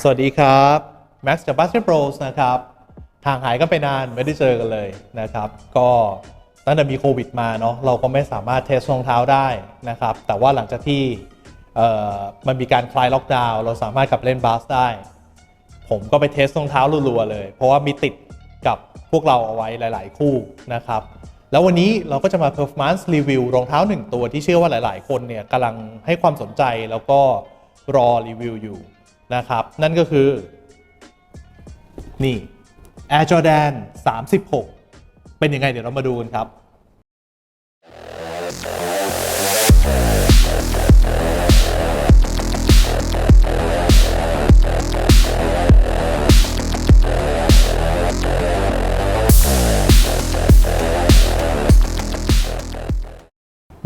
สวัสดีครับ Max จาก Basket Bros นะครับห่างหายกันไปนานไม่ได้เจอกันเลยนะครับ ก็ตั้งแต่มีโควิดมาเนาะเราก็ไม่สามารถเทสรองเท้าได้นะครับ แต่ว่าหลังจากที่มันมีการคลายล็อกดาวน์เราสามารถกลับเล่นบาสได้ ผมก็ไปเทสรองเท้ารัวๆเลย เพราะว่ามีติดกับพวกเราเอาไว้หลาย ๆ คู่นะครับ แล้ววันนี้เราก็จะมา performance review รองเท้าหนึ่งตัวที่เชื่อว่าหลาย ๆ คนเนี่ยกำลังให้ความสนใจแล้วก็รอรีวิวอยู่ นะครับ นั่นก็คือ นี่ Air Jordan 36 เป็นยังไงเดี๋ยวเรามาดูกันครับ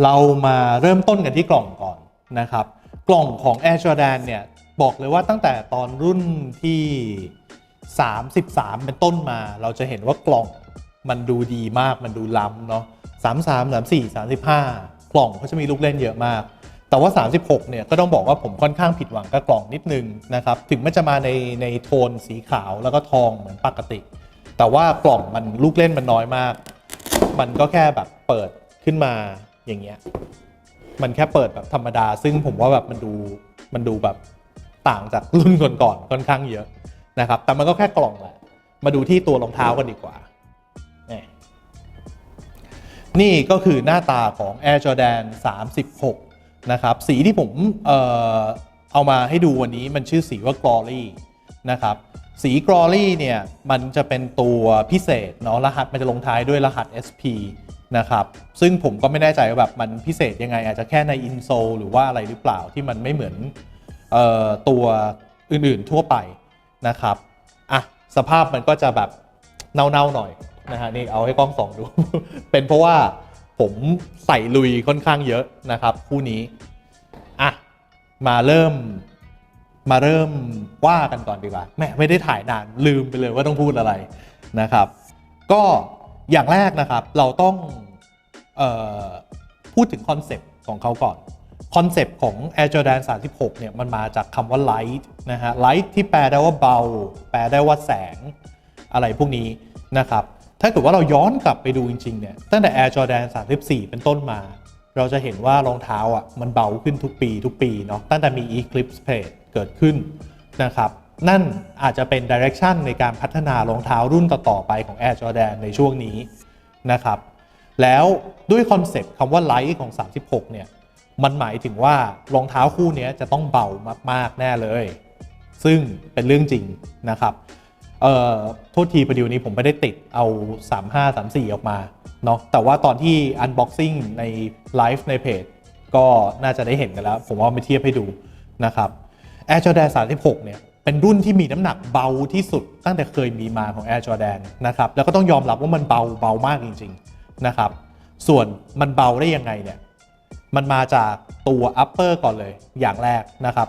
เรามาเริ่มต้นกันที่กล่องก่อนนะครับ กล่องของ Air Jordan เนี่ย บอกเลยว่าตั้งแต่ตอนรุ่นที่ 33 เป็นต้นมา เราจะเห็นว่ากล่องมันดูดีมากมันดูล้ำเนาะ33 34 35 กล่องเขาจะมีลูกเล่นเยอะมาก แต่ว่า 36 เนี่ยก็ต้องบอกว่าผมค่อนข้างผิดหวังกับกล่องนิดนึงนะครับ ถึงมันจะมาในในโทนสีขาวแล้วก็ทองเหมือนปกติ แต่ว่ากล่องมันลูกเล่นมันน้อยมาก มันก็แค่แบบเปิดขึ้นมาอย่างเงี้ย มันแค่เปิดแบบธรรมดา ซึ่งผมว่าแบบมันดูมันดูแบบ ต่างจากรุ่นก่อนๆค่อนข้างเยอะนะครับ แต่มันก็แค่กล่องแหละ มาดูที่ตัวรองเท้ากันดีกว่านี่นี่ก็คือหน้าตาของ Air Jordan 36 นะครับ สีที่ผมเอ่อเอามาให้ดูวันนี้มันชื่อสีว่า Glory นะครับสี Glory เนี่ยมันจะเป็นตัวพิเศษเนาะรหัสมันจะลงท้ายด้วยรหัส SP นะครับซึ่งผมก็ไม่แน่ใจว่าแบบมันพิเศษยังไง อาจจะแค่ในอินโซหรือว่าอะไรหรือเปล่าที่มันไม่เหมือน ตัวอื่นๆทั่วไปนะครับอะสภาพมันก็จะแบบเน่าๆหน่อยนะฮะนี่เอาให้กล้องส่องดู เป็นเพราะว่าผมใส่ลุยค่อนข้างเยอะนะครับ คู่นี้อะมาเริ่มมาเริ่มว่ากันก่อนดีกว่าแหม่ไม่ได้ถ่ายนานลืมไปเลยว่าต้องพูดอะไรนะครับ ก็อย่างแรกนะครับเราต้องออพูดถึงคอนเซปต์ของเขาก่อน คอนเซปต์ของ Air Jordan 36 เนี่ยมันมาจากคำว่า light นะฮะ light ที่แปลได้ว่าเบา แปลได้ว่าแสง อะไรพวกนี้นะครับ ถ้าเกิดว่าเราย้อนกลับไปดูจริงๆ เนี่ย ตั้งแต่ Air Jordan 34 เป็นต้นมา เราจะเห็นว่ารองเท้าอะมันเบาขึ้นทุกปีทุกปีเนาะ ตั้งแต่มี Eclipse Plate เกิดขึ้นนะครับ นั่นอาจจะเป็นดิเรกชันในการพัฒนารองเท้ารุ่นต่อๆไปของ Air Jordan ในช่วงนี้นะครับ แล้วด้วยคอนเซปต์คำว่าไลท์ของ 36 เนี่ย มันหมายถึงว่ารองเท้าคู่นี้จะต้องเบามากๆแน่เลย ซึ่งเป็นเรื่องจริงนะครับเอ่อโทษทีประเดี๋ยวนี้ผมไม่ได้ติดเอา 35 34 ออกมาเนาะแต่ว่าตอนที่ Unboxing ในไลฟ์ในเพจก็น่าจะได้เห็นกันแล้ว ผมเอามาเทียบให้ดูนะครับ Air Jordan 36 เนี่ย เป็นรุ่นที่มีน้ำหนักเบาที่สุดตั้งแต่เคยมีมาของ Air Jordan นะครับ แล้วก็ต้องยอมรับว่ามันเบาเบามากจริง ๆ นะครับ ส่วนมันเบาได้ยังไงเนี่ย มันมาจากตัว upper ก่อนเลยอย่างแรกนะครับ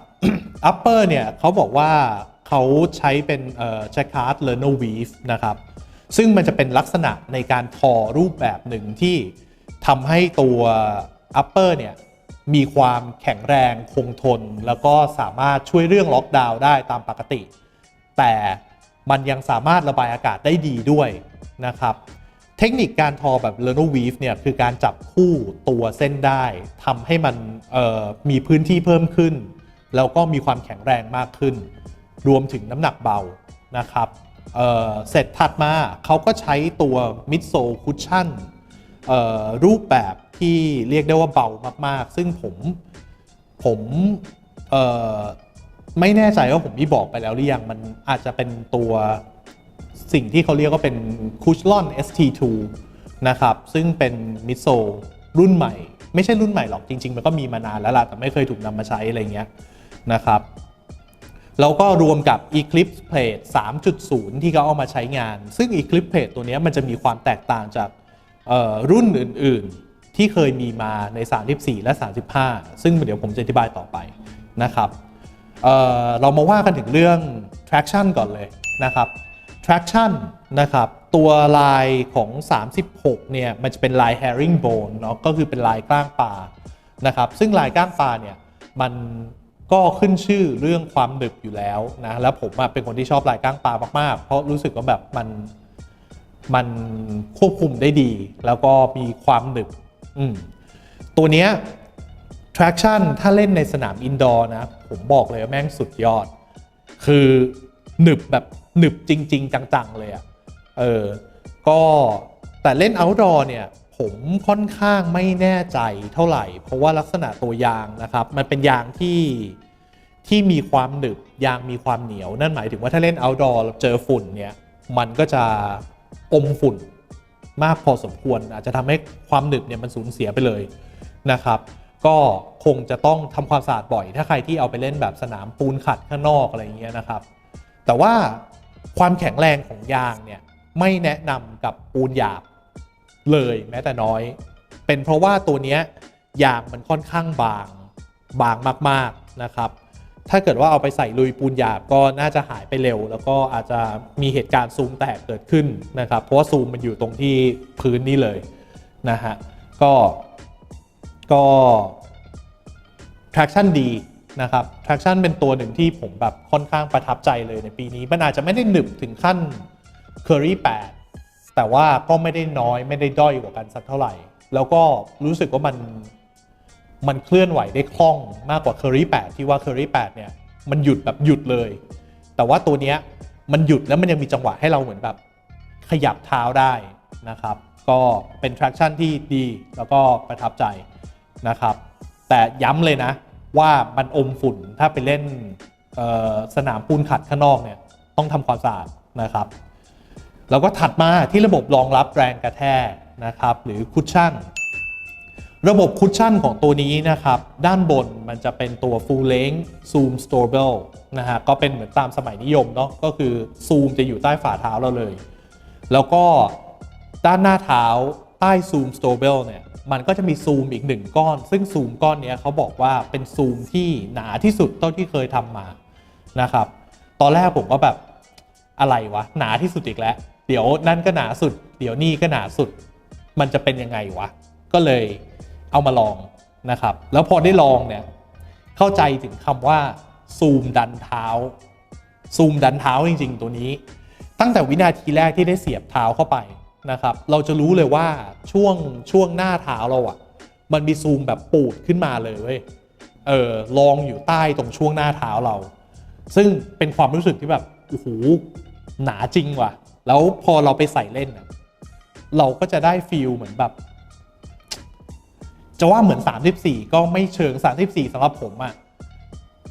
upper เนี่ยเขาบอกว่าเขาใช้เป็นเอ่อ jacquard lerner weave นะครับ ซึ่งมันจะเป็นลักษณะในการทอรูปแบบหนึ่งที่ทำให้ตัว upper เนี่ยมีความแข็งแรงคงทน แล้วก็สามารถช่วยเรื่องล็อกดาวน์ได้ตามปกติ แต่มันยังสามารถระบายอากาศได้ดีด้วยนะครับ เทคนิคการทอแบบ l e r n o Weave เนี่ยคือการจับคู่ตัวเส้นได้ทำให้มันมีพื้นที่เพิ่มขึ้น แล้วก็มีความแข็งแรงมากขึ้น รวมถึงน้ำหนักเบานะครับเเสร็จถัดมาเขาก็ใช้ตัว Mid sole cushion รูปแบบที่เรียกได้ว่าเบามาก ๆ ซึ่งผมผมไม่แน่ใจว่าผมมีบอกไปแล้วหรือยังมันอาจจะเป็นตัว สิ่งที่เขาเรียกว่าเป็น c u s h l o n ST2 นะครับ ซึ่งเป็นมิโซรุ่นใหม่ ไม่ใช่รุ่นใหม่หรอกจริง ๆ มันก็มีมานานแล้วล่ะ แต่ไม่เคยถูกนำมาใช้อะไรเงี้ยนะครับ แล้วก็รวมกับ Eclipse Plate 3.0 ที่เขาเอามาใช้งาน ซึ่ง Eclipse Plate ตัวนี้มันจะมีความแตกต่างจากรุ่นอื่น ๆ ที่เคยมีมาใน 34 และ 35 ซึ่งเดี๋ยวผมจะอธิบายต่อไปนะครับเเรามาว่ากันถึงเรื่อง traction ก่อนเลยนะครับ traction นะครับ ตัวลายของ 36 เนี่ย มันจะเป็นลาย herringbone เนาะก็คือเป็นลายก้างปลานะครับ ซึ่งลายก้างปลาเนี่ย มันก็ขึ้นชื่อเรื่องความหนึบอยู่แล้วนะ แล้วผมเป็นคนที่ชอบลายก้างปลามาก ๆ เพราะรู้สึกว่าแบบมันมันควบคุมได้ดี แล้วก็มีความหนึบตัวเนี้ย traction ถ้าเล่นในสนามอินดอร์นะ ผมบอกเลยว่าแม่งสุดยอด คือ หนึบแบบหนึบจริง ๆ จัง ๆ เลยอะ่ะเออก็แต่เล่น outdoor เนี่ยผมค่อนข้างไม่แน่ใจเท่าไหร่ เพราะว่าลักษณะตัวยางนะครับ มันเป็นยางที่ที่มีความหนึบยางมีความเหนียว นั่นหมายถึงว่าถ้าเล่น outdoor เจอฝุ่นเนี่ยมันก็จะอมฝุ่นมากพอสมควร อาจจะทำให้ความหนึบเนี่ยมันสูญเสียไปเลยนะครับก็คงจะต้องทำความสะอาดบ่อย ถ้าใครที่เอาไปเล่นแบบสนามปูนขัดข้างนอกอะไรเงี้ยนะครับ แต่ว่าความแข็งแรงของยางเนี่ยไม่แนะนำกับปูนหยาบเลยแม้แต่น้อย เป็นเพราะว่าตัวเนี้ยยางมันค่อนข้างบางบางมากๆนะครับ ถ้าเกิดว่าเอาไปใส่ลุยปูนหยาบก็น่าจะหายไปเร็ว แล้วก็อาจจะมีเหตุการณ์ซูมแตกเกิดขึ้นนะครับ เพราะว่าซูมมันอยู่ตรงที่พื้นนี่เลยนะฮะก็ก็ traction ดี นะครับ traction เป็นตัวหนึ่งที่ผมแบบค่อนข้างประทับใจเลยในปีนี้ มันอาจจะไม่ได้หนึบถึงขั้น Curry 8 แต่ว่าก็ไม่ได้น้อยไม่ได้ด้อยกว่ากันสักเท่าไหร่ แล้วก็รู้สึกว่ามันมันเคลื่อนไหวได้คล่องมากกว่า Curry 8 ที่ว่า Curry 8 เนี่ย มันหยุดแบบหยุดเลย แต่ว่าตัวเนี้ยมันหยุดแล้วมันยังมีจังหวะให้เราเหมือนแบบขยับเท้าได้นะครับ ก็เป็น traction ที่ดีแล้วก็ประทับใจนะครับ แต่ย้ำเลยนะ ว่ามันอมฝุ่นถ้าไปเล่นสนามปูนขัดข้างนอกเนี่ยต้องทำความสะอาดนะครับ แล้วก็ถัดมาที่ระบบรองรับแรงกระแทกนะครับ หรือคุชชั่น ระบบคุชชั่นของตัวนี้นะครับ ด้านบนมันจะเป็นตัว full length zoom storable นะฮะก็เป็นเหมือนตามสมัยนิยมเนาะก็คือซูมจะอยู่ใต้ฝ่าเท้าเราเลย แล้วก็ด้านหน้าเท้า ใต้ซูม storable เนี่ยมันก็จะมีซูมอีกหนึ่งก้อน ซึ่งซูมก้อนนี้เขาบอกว่าเป็นซูมที่หนาที่สุดเท่าที่เคยทำมานะครับ ตอนแรกผมก็แบบอะไรวะ หนาที่สุดอีกแล้ว เดี๋ยวนั่นก็หนาสุด เดี๋ยวนี่ก็หนาสุด มันจะเป็นยังไงวะ ก็เลยเอามาลองนะครับ แล้วพอได้ลองเนี่ยเข้าใจถึงคำว่าซูมดันเท้า ซูมดันเท้าจริง ๆ ตัวนี้ ตั้งแต่วินาทีแรกที่ได้เสียบเท้าเข้าไป นะครับ เราจะรู้เลยว่าช่วงช่วงหน้าเท้าเราอะ่ะ มันมีซูมแบบปูดขึ้นมาเลยเว้ย เออลองอยู่ใต้ตรงช่วงหน้าเท้าเรา ซึ่งเป็นความรู้สึกที่แบบโอ้โหหนาจริงว่ะ แล้วพอเราไปใส่เล่น เราก็จะได้ฟีลเหมือนแบบ จะว่าเหมือน 34 ก็ไม่เชิง 34สำหรับผมอะ่ะ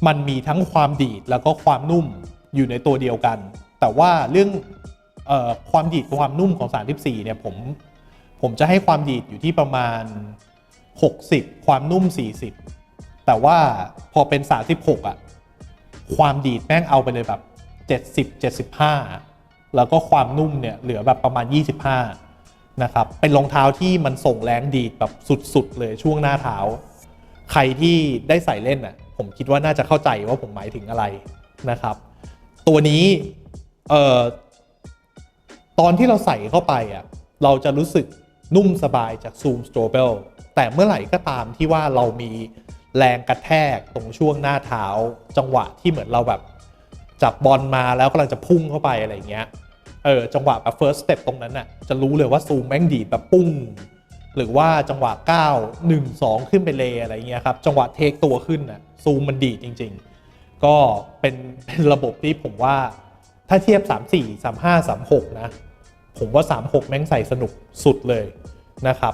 มันมีทั้งความดีดแล้วก็ความนุ่มอยู่ในตัวเดียวกัน แต่ว่าเรื่อง ความดีดความนุ่มของ 34 เนี่ยผมผมจะให้ความดีดอยู่ที่ประมาณ 60 ความนุ่ม 40 แต่ว่าพอเป็น 36 อะ ความดีดแม่งเอาไปเลยแบบ 70 75 แล้วก็ความนุ่มเนี่ยเหลือแบบประมาณ 25 นะครับ เป็นรองเท้าที่มันส่งแรงดีดแบบสุดๆ เลยช่วงหน้าเท้า ใครที่ได้ใส่เล่นน่ะผมคิดว่าน่าจะเข้าใจว่าผมหมายถึงอะไรนะครับ ตัวนี้เอ่อ ตอนที่เราใส่เข้าไปอะเราจะรู้สึกนุ่มสบายจาก Zoom s t r o b e l แต่เมื่อไหร่ก็ตามที่ว่าเรามีแรงกระแทกตรงช่วงหน้าเท้า จังหวะที่เหมือนเราแบบจับบอลมาแล้วกำลังจะพุ่งเข้าไปอะไรเงี้ยเออจังหวะแบบ first step ตรงนั้นน่ะจะรู้เลยว่าซูมแม่งดีดแบบปุ้ง หรือว่าจังหวะ 9 1 2 ขึ้นไปเลยอะไรเงี้ยครับจังหวะเทคตัวขึ้นน่ะซูมมันดีจริง ๆ ก็เป็นเป็นระบบที่ผมว่าถ้าเทียบ 3 4 3 5 3 6 นะ ผมว่า 3 6 แม่งใส่สนุกสุดเลยนะครับ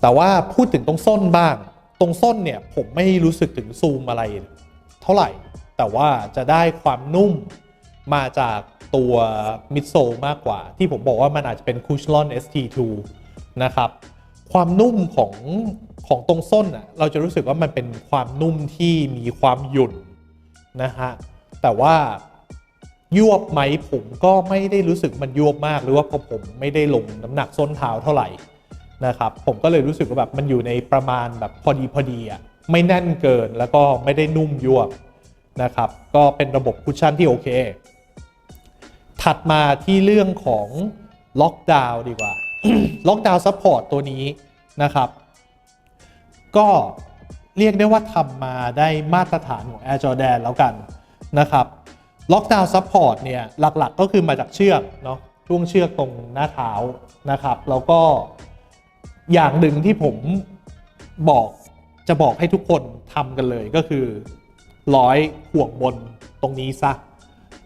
แต่ว่าพูดถึงตรงส้นบ้าง ตรงส้นเนี่ยผมไม่รู้สึกถึงซูมอะไร เท่าไหร่ แต่ว่าจะได้ความนุ่มมาจากตัวมิดโซมากกว่า ที่ผมบอกว่ามันอาจจะเป็น c u s h l o n ST2 นะครับ ความนุ่มของของตรงส้นอะเราจะรู้สึกว่ามันเป็นความนุ่มที่มีความหยุ่นนะฮะ แต่ว่า ยวบไหมผมก็ไม่ได้รู้สึกมันยวบมาก หรือว่าผมไม่ได้ลงน้ำหนักส้นเท้าเท่าไหร่นะครับผมก็เลยรู้สึกว่าแบบมันอยู่ในประมาณแบบพอดีพอดีอะไม่แน่นเกินแล้วก็ไม่ได้นุ่มยวบนะครับก็เป็นระบบคุชชั่นที่โอเค ถัดมาที่เรื่องของล็อกดาวน์ดีกว่าล็อกดาวน์ซัพพอร์ตตัวนี้นะครับ ก็เรียกได้ว่าทำมาได้มาตรฐานของ Air Jordan แล้วกันนะครับ ล็อกดาวน์ซัพพอร์ตเนี่ยหลักๆก็คือมาจากเชือกเนาะช่วงเชือกตรงหน้าเท้านะครับ แล้วก็อย่างหนึ่งที่ผมบอกจะบอกให้ทุกคนทำกันเลยก็คือร้อยห่วงบนตรงนี้ซะ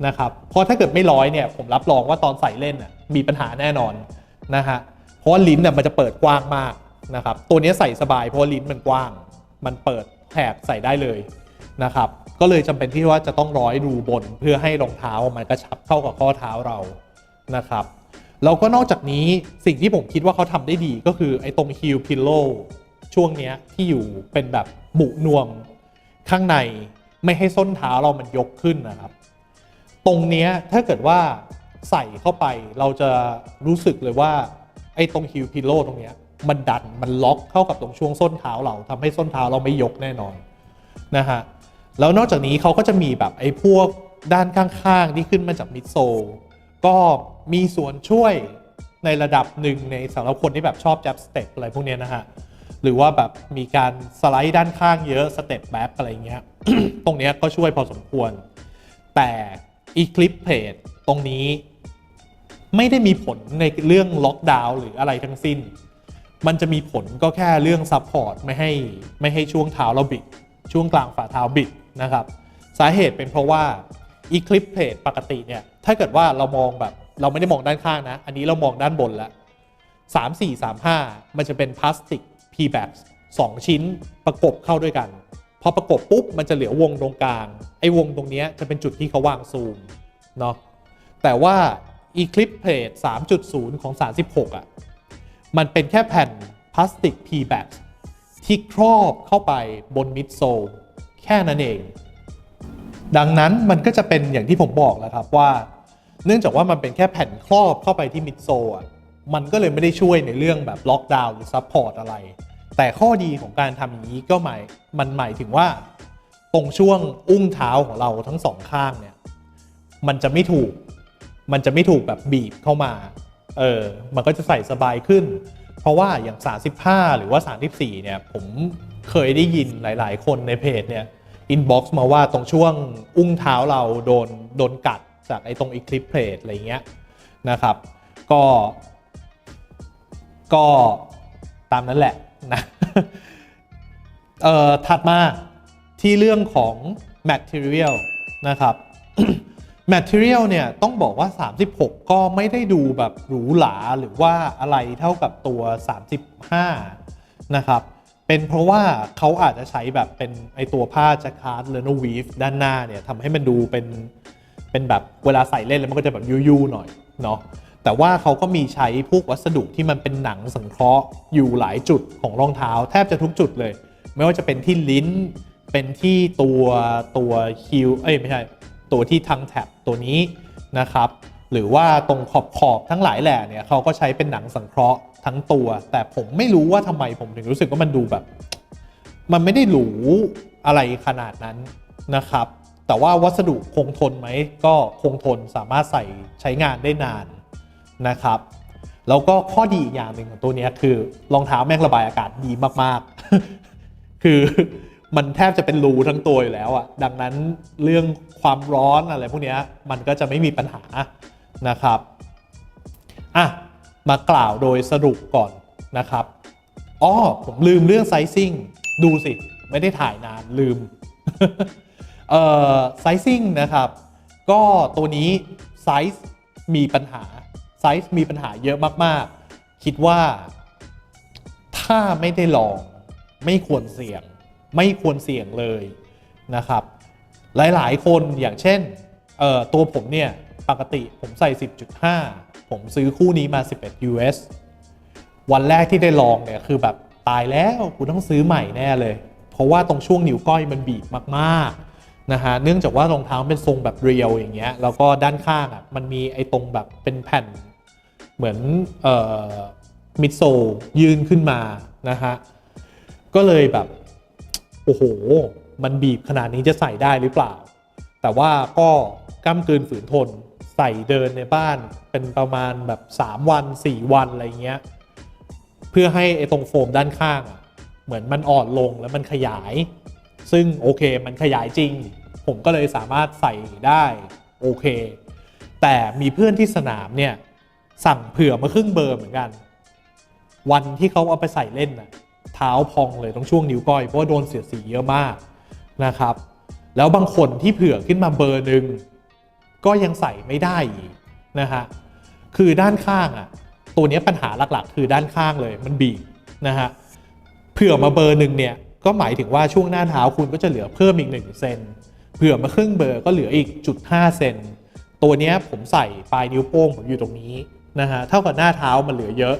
นะครับเพราะถ้าเกิดไม่ร้อยเนี่ยผมรับรองว่าตอนใส่เล่นมีปัญหาแน่นอนนะฮะเพราะว่าลิ้นน่ะมันจะเปิดกว้างมากนะครับตัวนี้ใส่สบายเพราะลิ้นมันกว้าง มันเปิดแถบใส่ได้เลย นะครับก็เลยจำเป็นที่ว่าจะต้องร้อยรูบนเพื่อให้รองเท้ามันกระชับเข้ากับข้อเท้าเรานะครับแล้วก็นอกจากนี้สิ่งที่ผมคิดว่าเขาทำได้ดีก็คือไอ้ตรง heel pillow ช่วงเนี้ยที่อยู่เป็นแบบบุนวมข้างในไม่ให้ส้นเท้าเรามันยกขึ้นนะครับ ตรงเนี้ยถ้าเกิดว่าใส่เข้าไปเราจะรู้สึกเลยว่าไอ้ตรง heel pillow ตรงเนี้ยมันดันมันล็อกเข้ากับตรงช่วงส้นเท้าเราทำให้ส้นเท้าเราไม่ยกแน่นอนนะฮะ แล้วนอกจากนี้เขาก็จะมีแบบไอ้พวกด้านข้างๆ ที่ขึ้นมาจากมิดโซก็มีส่วนช่วยในระดับหนึ่งในสำหรับคนที่แบบชอบจับสเต็ปอะไรพวกนี้นะฮะ หรือว่าแบบมีการสไลด์ด้านข้างเยอะสเต็ปแบ็คอะไรเงี้ย ตรงเนี้ยก็ช่วยพอสมควร แต่ Eclipse Plate ตรงนี้ไม่ได้มีผลในเรื่องล็อกดาวน์หรืออะไรทั้งสิ้น มันจะมีผลก็แค่เรื่องซัพพอร์ตไม่ให้ไม่ให้ช่วงเท้าเราบิด ช่วงกลางฝ่าเท้าบิด นะครับ สาเหตุเป็นเพราะว่า Eclipse Plate ปกติเนี่ย ถ้าเกิดว่าเรามองแบบเราไม่ได้มองด้านข้างนะ อันนี้เรามองด้านบนแล้ว3 4 3 5มันจะเป็นพลาสติก p b a c 2ชิ้นประกบเข้าด้วยกันพอประกบปุ๊บมันจะเหลือวงตรงกลาง ไอ้วงตรงนี้จะเป็นจุดที่เขาวางซูมเนาะแต่ว่า Eclipse Plate 3.0 ของ 36อะมันเป็นแค่แผ่นพลาสติก p b a c ที่ครอบเข้าไปบนมิดโซล แค่นั้นเอง ดังนั้นมันก็จะเป็นอย่างที่ผมบอกแล้วครับว่า เนื่องจากว่ามันเป็นแค่แผ่นครอบเข้าไปที่มิดโซอะมันก็เลยไม่ได้ช่วยในเรื่องแบบล็อกดาวน์หรือซัพพอร์ตอะไร แต่ข้อดีของการทำอย่างนี้ก็หมายมันหมายถึงว่า ตรงช่วงอุ้งเท้าของเราทั้งสองข้างเนี่ย มันจะไม่ถูก มันจะไม่ถูกแบบบีบเข้ามา เออ มันก็จะใส่สบายขึ้น เพราะว่าอย่าง 35 หรือว่า 34 เนี่ย ผม เคยได้ยินหลาย ๆ คนในเพจเนี่ยอินบ็อกซ์มาว่าตรงช่วงอุ้งเท้าเราโดนโดนกัดจากไอ้ตรง Eclipse Plate อะไรเงี้ยนะครับก็ก็ตามนั้นแหละนะเอ่อถัดมาที่เรื่องของ material นะครับ material เนี่ยต้องบอกว่า 36 ก็ไม่ได้ดูแบบหรูหราหรือว่าอะไรเท่ากับตัว 35 นะครับ เป็นเพราะว่าเขาอาจจะใช้แบบเป็นไอตัวผ้าจ a คาร์ดเลโนวีฟด้านหน้าเนี่ยทำให้มันดูเป็นเป็นแบบเวลาใส่เล่นแล้วมันก็จะแบบยูๆหน่อยเนาะแต่ว่าเขาก็มีใช้พวกวัสดุที่มันเป็นหนังสังเคราะห์อยู่หลายจุดของรองเท้า แทบจะทุกจุดเลย ไม่ว่าจะเป็นที่ลิ้นเป็นที่ตัวตัวคิวเอ้ยไม่ใช่ตัวที่ทางแท็บตัวนี้นะครับ หรือว่าตรงขอบขอบทั้งหลายแหล่เนี่ยเขาก็ใช้เป็นหนังสังเคราะห์ ทั้งตัว แต่ผมไม่รู้ว่าทำไมผมถึงรู้สึกว่ามันดูแบบ มันไม่ได้หรูอะไรขนาดนั้นนะครับ แต่ว่าวัสดุคงทนไหมก็คงทนสามารถใส่ใช้งานได้นานนะครับแล้วก็ข้อดีอีกอย่างหนึ่งของตัวนี้คือรองเท้าแม่งระบายอากาศดีมากๆ คือมันแทบจะเป็นรูทั้งตัวอยู่แล้วอะ่ะดังนั้นเรื่องความร้อนอะไรพวกนี้มันก็จะไม่มีปัญหานะครับอะ มากล่าวโดยสรุปก่อนนะครับอ๋อผมลืมเรื่องไซซิ่งดูสิ ไม่ได้ถ่ายนานลืมเอ่อไซซิ่งนะครับ ก็ตัวนี้ไซส์มีปัญหาไซส์มีปัญหาเยอะมากๆ คิดว่า ถ้าไม่ได้ลอง ไม่ควรเสี่ยง ไม่ควรเสี่ยงเลยนะครับ หลายๆ คนอย่างเช่นตัวผมเนี่ย ปกติผมใส่ 10.5 ผมซื้อคู่นี้มา 11 US วันแรกที่ได้ลองเนี่ยคือแบบตายแล้วกูต้องซื้อใหม่แน่เลย เพราะว่าตรงช่วงนิ้วก้อยมันบีบมากๆนะฮะเนื่องจากว่ารองเท้าเป็นทรงแบบเรียวอย่างเงี้ยแล้วก็ด้านข้างอะมันมีไอ้ตรงแบบเป็นแผ่นเหมือนเอ่อมิดโซยืนขึ้นมานะฮะก็เลยแบบโอ้โห มันบีบขนาดนี้จะใส่ได้หรือเปล่า แต่ว่าก็กล้ำกลืนฝืนทน ใส่เดินในบ้านเป็นประมาณแบบ 3 วัน 4 วันอะไรเงี้ยเพื่อให้ไอ้ตรงโฟมด้านข้างอะเหมือนมันอ่อนลงแล้วมันขยาย ซึ่งโอเคมันขยายจริง ผมก็เลยสามารถใส่ได้โอเค แต่มีเพื่อนที่สนามเนี่ยสั่งเผื่อมาครึ่งเบอร์เหมือนกัน วันที่เขาเอาไปใส่เล่นน่ะเท้าพองเลยต้องช่วงนิ้วก้อยเพราะว่าโดนเสียดสีเยอะมากนะครับ แล้วบางคนที่เผื่อขึ้นมาเบอร์หนึ่ง ก็ยังใส่ไม่ได้อีกนะฮะคือด้านข้างอะตัวนี้ปัญหาหลักๆ คือด้านข้างเลยมันบีบนะฮะเผื่อมาเบอร์หนึ่งเนี่ยก็หมายถึงว่าช่วงหน้าเท้าคุณก็จะเหลือเพิ่มอีก1เซนเผื่อมาครึ่งเบอร์ก็เหลืออีกจุด5เซนตัวนี้ผมใส่ปลายนิ้วโป้งผมอยู่ตรงนี้นะฮะเท่ากับหน้าเท้ามันเหลือเยอะ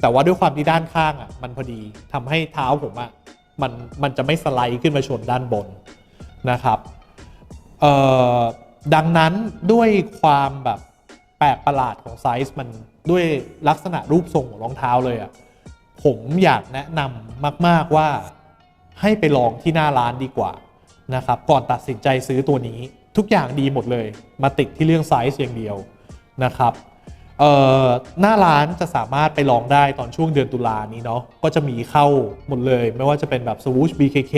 แต่ว่าด้วยความที่ด้านข้างอะมันพอดีทำให้เท้าผมอะมันมันจะไม่สไลด์ขึ้นมาชนด้านบนนะครับเอ่อ ดังนั้นด้วยความแบบแปลกประหลาดของไซส์มันด้วยลักษณะรูปทรงของรองเท้าเลยอะผมอยากแนะนำมาก ๆว่าให้ไปลองที่หน้าร้านดีกว่านะครับก่อนตัดสินใจซื้อตัวนี้ทุกอย่างดีหมดเลย มาติดที่เรื่องไซส์อย่างเดียวนะครับหน้าร้านจะสามารถไปลองได้ตอนช่วงเดือนตุลานี้เนาะก็จะมีเข้าหมดเลย ไม่ว่าจะเป็นแบบ Swoosh BKK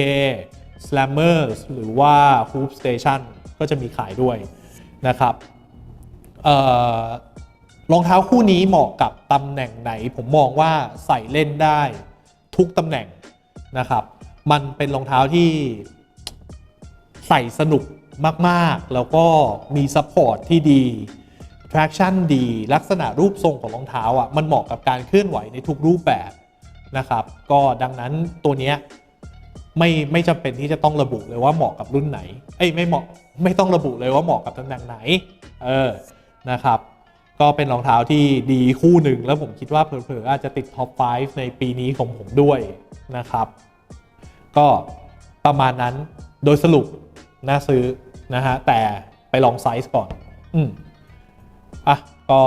Slammers หรือว่า Hoop Station ก็จะมีขายด้วยนะครับเอ่อรองเท้าคู่นี้เหมาะกับตำแหน่งไหน ผมมองว่าใส่เล่นได้ทุกตำแหน่งนะครับ มันเป็นรองเท้าที่ใส่สนุกมาก ๆ แล้วก็มีซัพพอร์ตที่ดี traction ดี ลักษณะรูปทรงของรองเท้าอะ มันเหมาะกับการเคลื่อนไหวในทุกรูปแบบนะครับ ก็ดังนั้นตัวเนี้ยไม่ไม่จำเป็นที่จะต้องระบุเลยว่าเหมาะกับรุ่นไหน เอ้ยไม่เหมาะ ไม่ต้องระบุเลยว่าเหมาะกับตำแหน่งไหน เออ นะครับ ก็เป็นรองเท้าที่ดีคู่หนึ่ง แล้วผมคิดว่าเผลอๆอาจจะติดท็อป 5 ในปีนี้ของผมด้วยนะครับ ก็ประมาณนั้นโดยสรุปน่าซื้อนะฮะ แต่ไปลองไซส์ก่อน อืมอะ ก็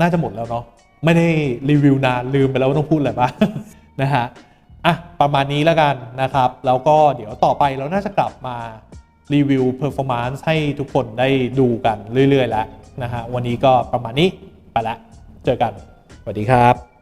น่าจะหมดแล้วเนาะ ไม่ได้รีวิวนานลืมไปแล้วว่าต้องพูดอะไรบ้างนะฮะ อะ ประมาณนี้แล้วกันนะครับ แล้วก็เดี๋ยวต่อไปเราน่าจะกลับมา รีวิว performance ให้ทุกคนได้ดูกันเรื่อยๆแล้วนะฮะวันนี้ก็ประมาณนี้ไปละเจอกันสวัสดีครับ